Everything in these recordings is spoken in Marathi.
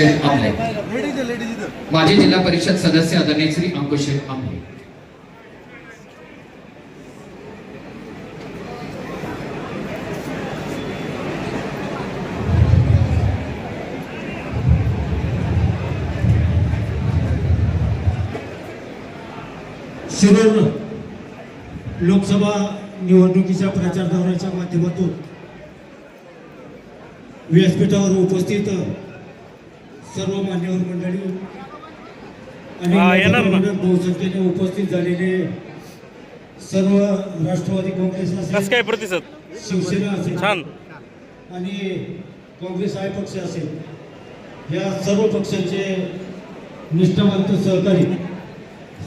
शेठ आमले. माजी जिल्हा परिषद सदस्य आदरणीय श्री अंकुश आमले. शिरूर लोकसभा निवडणुकीच्या प्रचार दौऱ्याच्या माध्यमातून व्यासपीठावर उपस्थित सर्व मान्यवर मंडळी आणि बहुसंख्येने उपस्थित झालेले सर्व राष्ट्रवादी काँग्रेस काय प्रतिसाद? शिवसेना असेल छान. आणि काँग्रेस आय पक्ष असेल या सर्व पक्षांचे निष्ठावंत सहकारी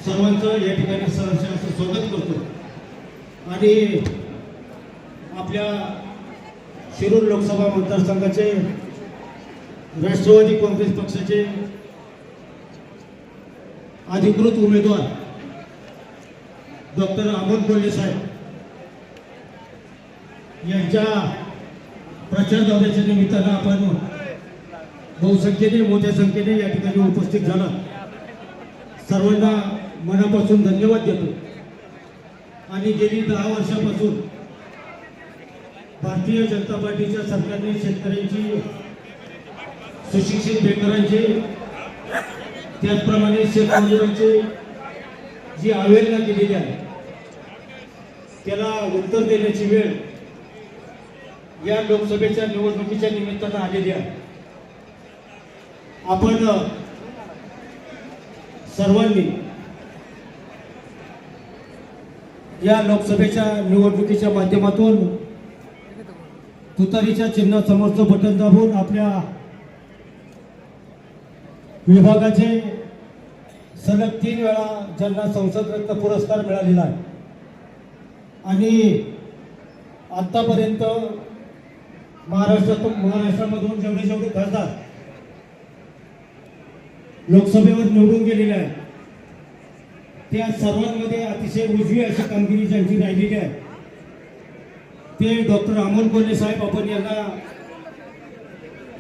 सर्वांचं या ठिकाणी सहर्ष असं स्वागत करतो. आणि आपल्या शिरूर लोकसभा मतदारसंघाचे राष्ट्रवादी काँग्रेस पक्षाचे अधिकृत उमेदवार डॉक्टर अमोल कोल्हे साहेब. यांच्या प्रचार दौऱ्याच्या निमित्तानं आपण बहुसंख्येने मोठ्या संख्येने या ठिकाणी उपस्थित झाला. सर्वांना मनापासून धन्यवाद देतो. आणि गेली दहा वर्षापासून भारतीय जनता पार्टीच्या सरकारने शेतकऱ्यांची सुशिक्षित बेकरांचे त्याचप्रमाणे शेतमजुरांची जी आवेदना केलेली आहे त्याला उत्तर देण्याची वेळ या लोकसभेच्या निवडणुकीच्या निमित्तानं आलेली आहे. आपण सर्वांनी या लोकसभेच्या निवडणुकीच्या माध्यमातून तुतारीच्या चिन्हासमोरचं बटन दाबून आपल्या विभागाचे सलग तीन वेळा ज्यांना संसदरत्न पुरस्कार मिळालेला आहे. आणि आत्तापर्यंत महाराष्ट्रातून महाराष्ट्रामधून जेवढे जेवढे खासदार लोकसभेवर निवडून गेलेले आहेत त्या सर्वांमध्ये अतिशय उजवी अशी कामगिरी ज्यांची राहिलेली आहे. ते डॉक्टर अमोल कोल्हे साहेब आपण यांना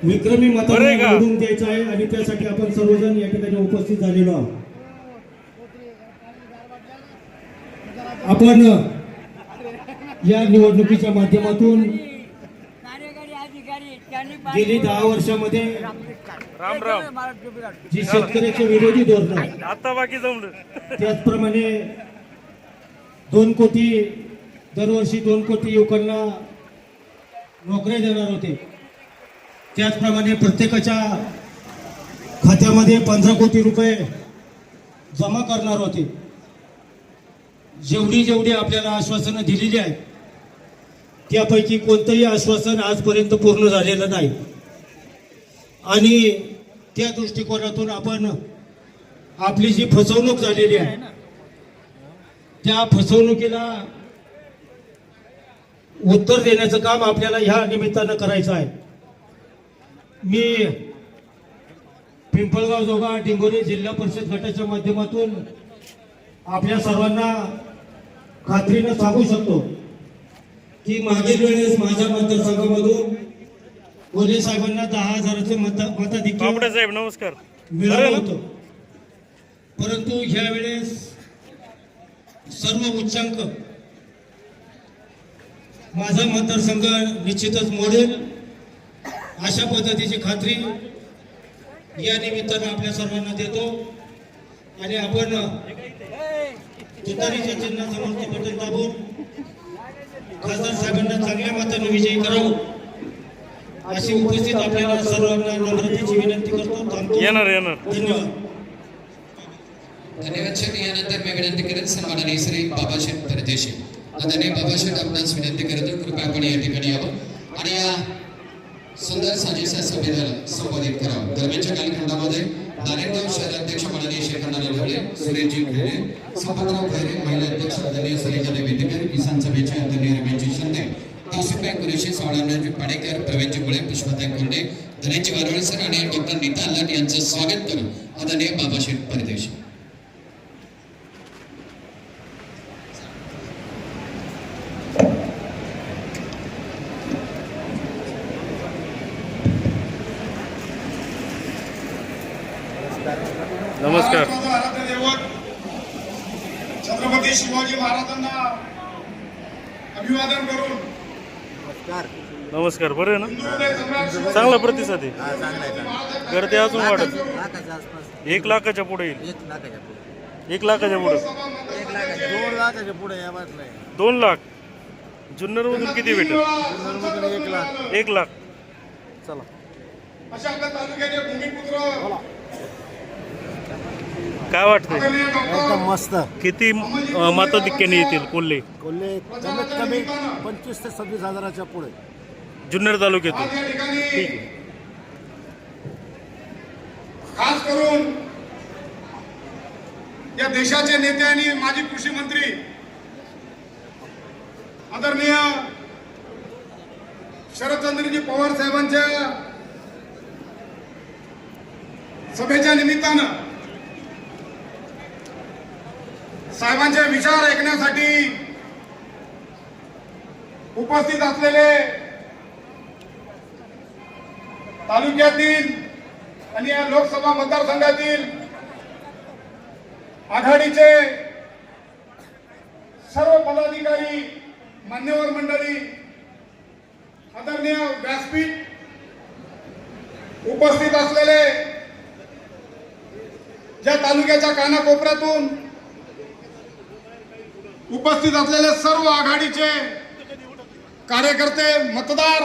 विक्रमी? निवडून द्यायचं आहे आणि त्यासाठी आपण सर्वजण या ठिकाणी उपस्थित झालेलो आहोत. आपण या निवडणुकीच्या माध्यमातून गेली दहा वर्षामध्ये राम राम. जी शेतकऱ्याचे विरोधी धोरण आता बाकी जमलं. त्याचप्रमाणे दोन कोटी दरवर्षी दोन कोटी युवकांना नोकऱ्या देणार होते. त्याचप्रमाणे प्रत्येकाच्या खात्यामध्ये पंधरा कोटी रुपये जमा करणार होते. जेवढी जेवढी आपल्याला आश्वासनं दिलेली आहेत त्यापैकी कोणतंही आश्वासन आजपर्यंत पूर्ण झालेलं नाही. आणि त्या दृष्टिकोनातून आपण आपली जी फसवणूक झालेली आहे त्या फसवणुकीला उत्तर देण्याचं काम आपल्याला ह्या निमित्तानं करायचं आहे. मी पिंपळगाव जोगा डिंगोरी जिल्हा परिषद गटाच्या माध्यमातून आपल्या सर्वांना खात्रीनं सांगू शकतो की मागील वेळेस माझ्या मतदारसंघामधून कोल्हे साहेबांना दहा हजाराचे मत मताधिक्य बापडे साहेब नमस्कार. मिळालं होतं. परंतु ह्या वेळेस सर्व उच्चांक माझा मतदारसंघ निश्चितच मोडेल. अशा पद्धतीची खात्री या निमित्तानं आपल्या सर्वांना देतो. आणि आपण तुतारीच्या चिन्हासमोरचं बटन दाबून खासदार साहेबांना चांगल्या मताने विजयी करावं. अशी उपस्थित आपल्याला सर्वांना नम्रतेची विनंती करतो. थांबतो. येणार येणार. धन्यवाद. धन्यवाद शेठ. यानंतर मी विनंती करेन सन्माननीय श्री बाबाशेठ परदेशी आदरणीय बाबाशेठ आपणास विनंती करतो. कृपया आपण या ठिकाणी यावं. आणि या सुंदर साजेशा सभेला संबोधित करावं दरम्यानच्या कालखंडामध्ये नारायणगाव शहराध्यक्ष माननीय शेखरनाथ ढवळे सुरेशजी भैरे संपतराव भैरे महिला अध्यक्ष आदरणीय सरिता बेतेकर किसान सभेचे आदरणीय रमेशजी शिंदे कौशिकभाई कुरेशी सावळांजी पाडेकर प्रवीणजी मुळे पुष्पताई कोंडे धनंजी वारवळेसर आणि डॉक्टर नीता लट यांचं स्वागत करून आदरणीय बाबाशेठ परदेशी. शिवाजी महाराजांना अभिवादन करून नमस्कार. बरं आहे ना? चांगला प्रतिसाद आहे. हा चांगला आहे चांगला गर्दी अजून वाढत. एक लाखाच्या पुढे येईल. एक लाखाच्या पुढे. एक लाखाच्या पुढे. एक लाखाच्या दोन लाखाच्या पुढे दोन लाख. जुन्नर मधून किती भेटेल? जुन्नरमधून एक लाख. एक लाख. चला अशा आपल्या तालुक्याचे भूमिपुत्र काय वाटतंय? एकदम मस्त. किती अं, मताधिक्याने येतील कोल्हे? कोल्हे कमीत कमी पंचवीस ते सव्वीस हजाराच्या पुढे. जुन्नर तालुक्यातून. या ठिकाणी खास करून या देशाचे नेते आणि माजी कृषी मंत्री आदरणीय शरदचंद्रजी पवार साहेबांच्या सभेच्या निमित्तानं साहेबांचे विचार ऐकण्यासाठी उपस्थित असलेले तालुक्यातील आणि या लोकसभा मतदारसंघातील आघाडीचे सर्व पदाधिकारी मान्यवर मंडळी आदरणीय व्यासपीठ उपस्थित असलेले ज्या तालुक्याच्या कानाकोपऱ्यातून उपस्थित असलेले सर्व आघाडीचे कार्यकर्ते मतदार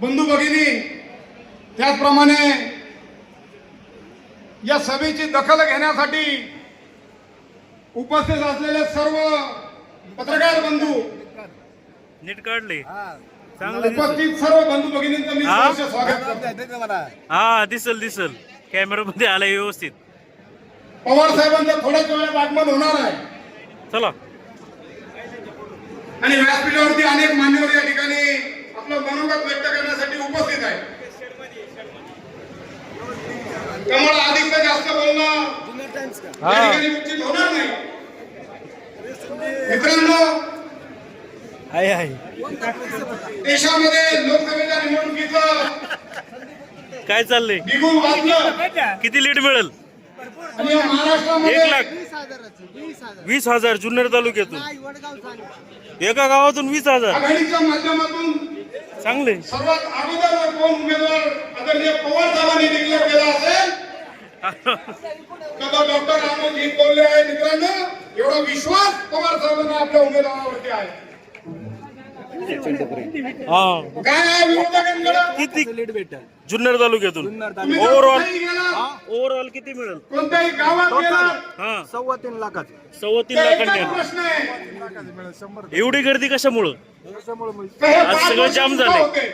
बंधू भगिनी त्याचप्रमाणे या सभेची दखल घेण्यासाठी उपस्थित असलेले सर्व पत्रकार बंधू नीट काढले. उपस्थित सर्व बंधू भगिनींचं मी हा? स्वागत करतो. हा दिसल दिसल. कॅमेरामध्ये आलाय व्यवस्थित. पवार साहेबांचं थोड्याच वेळात आगमन होणार आहे. चला. आणि व्यासपीठावरती अनेक मान्यवर या ठिकाणी आपलं मनोगत व्यक्त करण्यासाठी उपस्थित आहे त्यामुळे अधिक जास्त बोलणं उचित होणार नाही. मित्रांनो देशामध्ये लोकसभेच्या निवडणुकीचं काय चाललंय? किती लीड मिळेल? आणि या महाराष्ट्रामध्ये एक लाख. वीस हजार. जुन्नर तालुक्यातून. एका गावातून वीस हजार. आघाडीच्या माध्यमातून चांगले. सर्वात अगोदर जर कोण उमेदवार आदरणीय पवार साहेबांनी डिक्लेअर केला असेल? तर डॉक्टर रामोजी बोलले आहे मित्रांनो एवढा विश्वास पवार साहेबांना आपल्या उमेदवारावरती आहे. हा किती जुन्नर तालुक्यातून ओव्हरऑल ओव्हरऑल किती मिळेल कोणत्याही गावात गेला हा सव्वा तीन लाखाचं सव्वा तीन लाखांनी प्रश्न आहे एवढी गर्दी कशामुळं हे आज सगळं जाम. होते?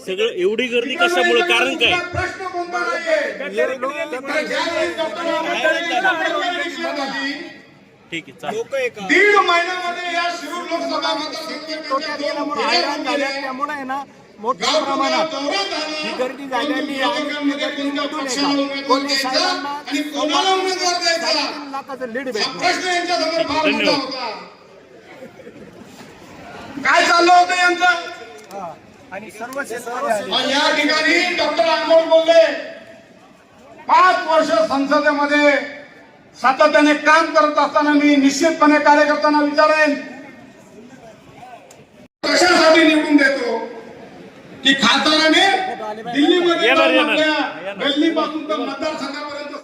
सगळं एवढी गर्दी कशामुळं कारण काय प्रश्न कोणता झाली ठीक आहे चालेल दीड महिन्यामध्ये या शिरूर लोकसभा. त्यामुळे ना मोठ्या प्रमाणात. ही गर्दी झालेली आहे. आहे. साहेबांना आणि कोणाला उमेदवार द्यायचा तीन लाखाचं लीड भेटलं प्रश्न यांच्या समोर फार मोठा धन्यवाद. होता काय चाललं होतं यांचं आणि सर्व शेतकरी आले. आणि या ठिकाणी डॉक्टर अनमोल बोलले पाच वर्ष संसदेमध्ये सातत्याने काम करत असताना मी निश्चितपणे कार्यकर्त्यांना विचारेन. कशासाठी निवडून देतो. की खासदाराने दिल्लीमध्ये गल्लीपासून तर मतदारसंघापर्यंत